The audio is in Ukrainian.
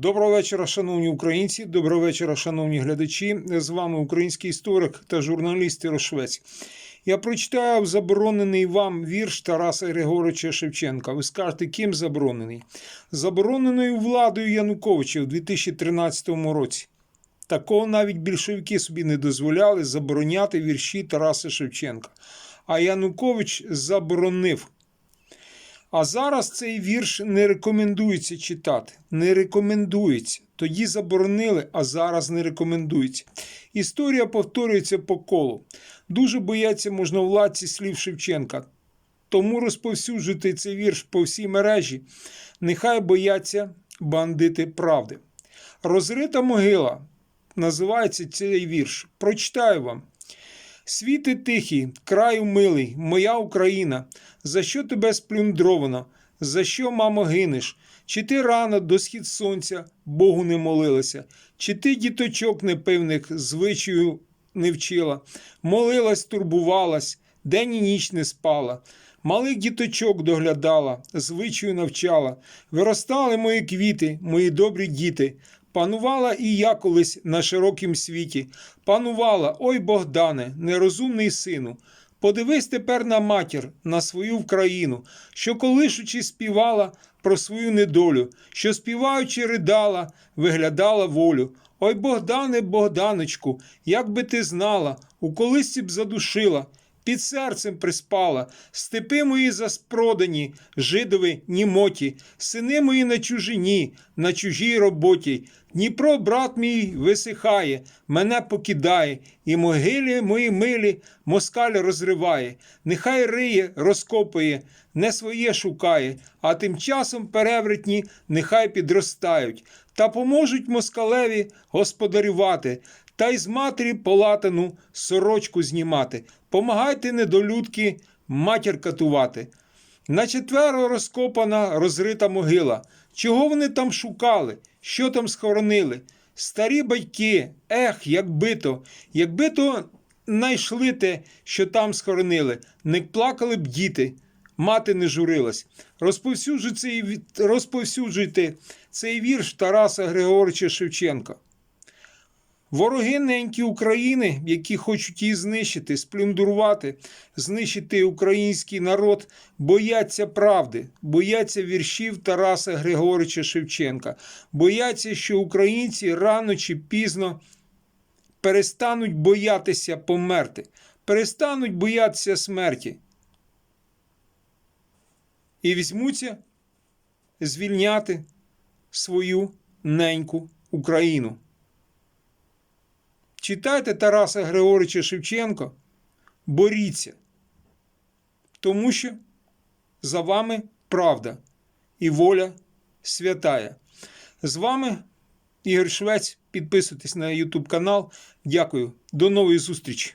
Доброго вечора, шановні українці. Доброго вечора, шановні глядачі. З вами український історик та журналіст Ірошвець. Я прочитав заборонений вам вірш Тараса Григоровича Шевченка. Ви скажете, ким заборонений? Забороненою владою Януковича у 2013 році. Такого навіть більшовики собі не дозволяли забороняти вірші Тараса Шевченка. А Янукович заборонив. А зараз цей вірш не рекомендується читати. Не рекомендується. Тоді заборонили, а зараз не рекомендується. Історія повторюється по колу. Дуже бояться можновладці слів Шевченка. Тому розповсюджуйте цей вірш по всій мережі. Нехай бояться бандити правди. Розрита могила називається цей вірш. Прочитаю вам. Світи тихий, краю милий, моя Україна, за що тебе сплюндровано? За що, мамо, гинеш? Чи ти рано до схід сонця Богу не молилася? Чи ти діточок непевних звичаю не вчила? Молилась, турбувалась, день і ніч не спала. Малих діточок доглядала, звичаю навчала. Виростали мої квіти, мої добрі діти. Панувала і я колись на широкім світі. Панувала, ой Богдане, нерозумний сину. Подивись тепер на матір, на свою Вкраїну, що колишучи співала про свою недолю, що співаючи ридала, виглядала волю. Ой Богдане, Богданочку, як би ти знала, у колисці б задушила, під серцем приспала, степи мої заспродані, жидові німоті, сини мої на чужині, на чужій роботі. Дніпро, брат мій, висихає, мене покидає, і могилі мої милі москаль розриває. Нехай риє, розкопує, не своє шукає, а тим часом перевертні нехай підростають, та поможуть москалеві господарювати, та й з матері полатану сорочку знімати. Помагайте недолюдки матір катувати. На четверо розкопана розрита могила. Чого вони там шукали? Що там схоронили? Старі батьки, ех, якби то, якби то знайшли те, що там схоронили, не плакали б діти, мати не журилась. Розповсюджуйте цей вірш Тараса Григоровича Шевченка. Вороги ненькі України, які хочуть її знищити, сплюндурувати, знищити український народ, бояться правди, бояться віршів Тараса Григоровича Шевченка, бояться, що українці рано чи пізно перестануть боятися померти, перестануть боятися смерті і візьмуться звільняти свою неньку Україну. Читайте Тараса Григоровича Шевченко, боріться, тому що за вами правда і воля святая. З вами Ігор Швець. Підписуйтесь на YouTube канал. Дякую. До нової зустрічі.